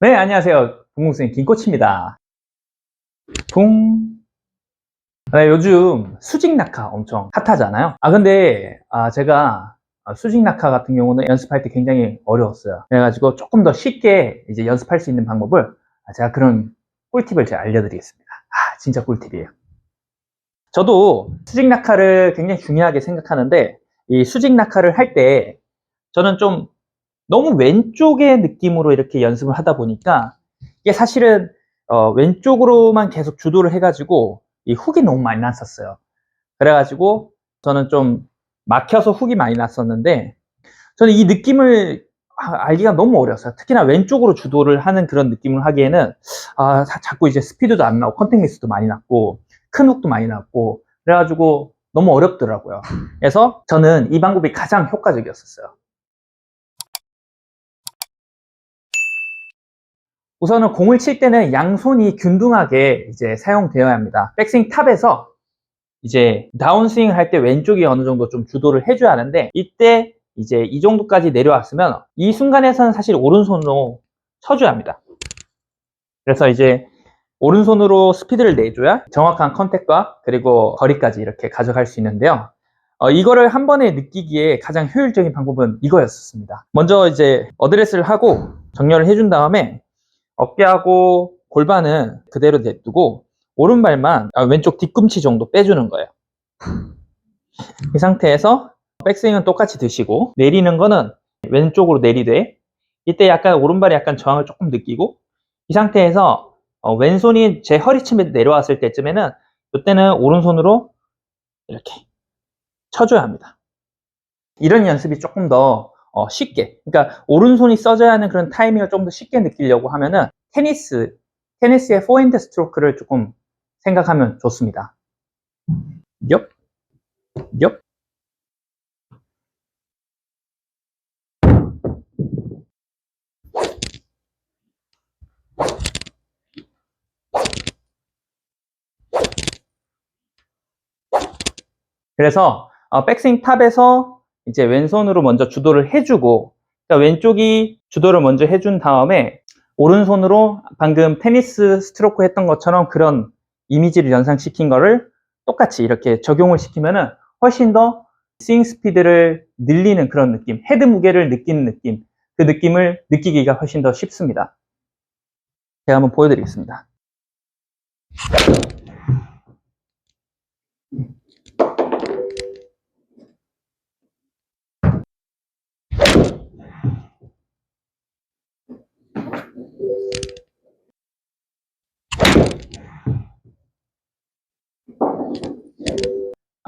네, 안녕하세요. 붕붕쌤 김코치입니다. 붕. 네, 요즘 수직 낙하 엄청 핫하잖아요. 아, 근데, 아, 제가 아, 수직 낙하 같은 경우는 연습할 때 굉장히 어려웠어요. 그래가지고 조금 더 쉽게 이제 연습할 수 있는 방법을 아, 제가 그런 꿀팁을 제가 알려드리겠습니다. 아, 진짜 꿀팁이에요. 저도 수직 낙하를 굉장히 중요하게 생각하는데, 이 수직 낙하를 할 때 저는 좀 너무 왼쪽의 느낌으로 이렇게 연습을 하다 보니까 이게 사실은 어, 왼쪽으로만 계속 주도를 해가지고 이 훅이 너무 많이 났었어요. 그래가지고 저는 좀 막혀서 훅이 많이 났었는데 저는 이 느낌을 아- 알기가 너무 어려웠어요. 특히나 왼쪽으로 주도를 하는 그런 느낌을 하기에는 아, 자- 자꾸 이제 스피드도 안 나고 컨택 미스도 많이 났고 큰 훅도 많이 났고 그래가지고 너무 어렵더라고요. 그래서 저는 이 방법이 가장 효과적이었었어요. 우선은 공을 칠 때는 양손이 균등하게 이제 사용되어야 합니다. 백스윙 탑에서 이제 다운스윙을 할 때 왼쪽이 어느 정도 좀 주도를 해줘야 하는데 이때 이제 이 정도까지 내려왔으면 이 순간에서는 사실 오른손으로 쳐줘야 합니다. 그래서 이제 오른손으로 스피드를 내줘야 정확한 컨택과 그리고 거리까지 이렇게 가져갈 수 있는데요. 어, 이거를 한 번에 느끼기에 가장 효율적인 방법은 이거였습니다. 먼저 이제 어드레스를 하고 정렬을 해준 다음에 어깨하고 골반은 그대로 냅두고 오른발만 아, 왼쪽 뒤꿈치 정도 빼주는 거예요. 이 상태에서 백스윙은 똑같이 드시고 내리는 거는 왼쪽으로 내리되 이때 약간 오른발이 약간 저항을 조금 느끼고 이 상태에서 어, 왼손이 제 허리쯤에 내려왔을 때쯤에는 이때는 오른손으로 이렇게 쳐줘야 합니다. 이런 연습이 조금 더 어, 쉽게, 그러니까 오른손이 써져야 하는 그런 타이밍을 좀 더 쉽게 느끼려고 하면은 테니스, 테니스의 포핸드 스트로크를 조금 생각하면 좋습니다. 옆, 옆. 그래서 어, 백스윙 탑에서 이제 왼손으로 먼저 주도를 해주고 그러니까 왼쪽이 주도를 먼저 해준 다음에 오른손으로 방금 테니스 스트로크 했던 것처럼 그런 이미지를 연상시킨 거를 똑같이 이렇게 적용을 시키면은 훨씬 더 스윙 스피드를 늘리는 그런 느낌, 헤드 무게를 느끼는 느낌, 그 느낌을 느끼기가 훨씬 더 쉽습니다. 제가 한번 보여드리겠습니다.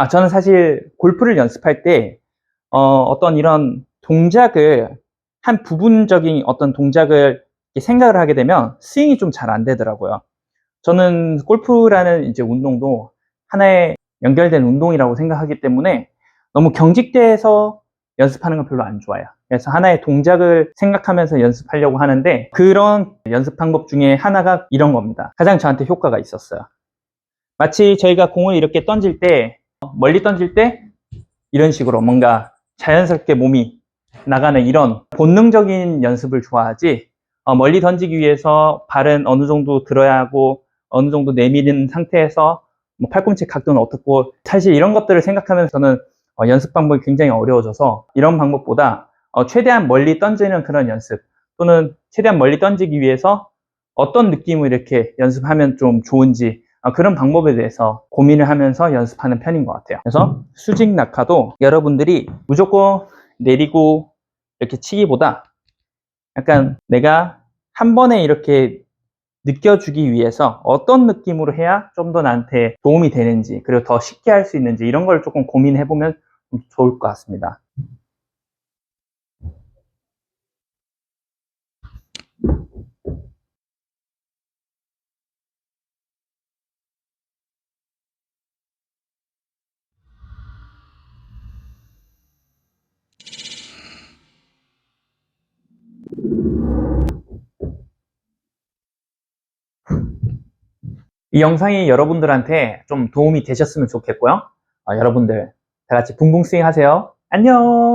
아, 저는 사실 골프를 연습할 때, 어, 떤 이런 동작을, 한 부분적인 어떤 동작을 생각을 하게 되면 스윙이 좀 잘 안 되더라고요. 저는 골프라는 이제 운동도 하나의 연결된 운동이라고 생각하기 때문에 너무 경직돼서 연습하는 건 별로 안 좋아요. 그래서 하나의 동작을 생각하면서 연습하려고 하는데 그런 연습 방법 중에 하나가 이런 겁니다. 가장 저한테 효과가 있었어요. 마치 저희가 공을 이렇게 던질 때 멀리 던질 때 이런 식으로 뭔가 자연스럽게 몸이 나가는 이런 본능적인 연습을 좋아하지 어, 멀리 던지기 위해서 발은 어느 정도 들어야 하고 어느 정도 내미는 상태에서 뭐 팔꿈치 각도는 어떻고 사실 이런 것들을 생각하면서 저는 어, 연습 방법이 굉장히 어려워져서 이런 방법보다 어, 최대한 멀리 던지는 그런 연습 또는 최대한 멀리 던지기 위해서 어떤 느낌으로 이렇게 연습하면 좀 좋은지 아, 그런 방법에 대해서 고민을 하면서 연습하는 편인 것 같아요. 그래서 수직 낙하도 여러분들이 무조건 내리고 이렇게 치기보다 약간 내가 한 번에 이렇게 느껴주기 위해서 어떤 느낌으로 해야 좀 더 나한테 도움이 되는지 그리고 더 쉽게 할 수 있는지 이런 걸 조금 고민해 보면 좋을 것 같습니다. 이 영상이 여러분들한테 좀 도움이 되셨으면 좋겠고요. 어, 여러분들 다 같이 붕붕 스윙 하세요. 안녕!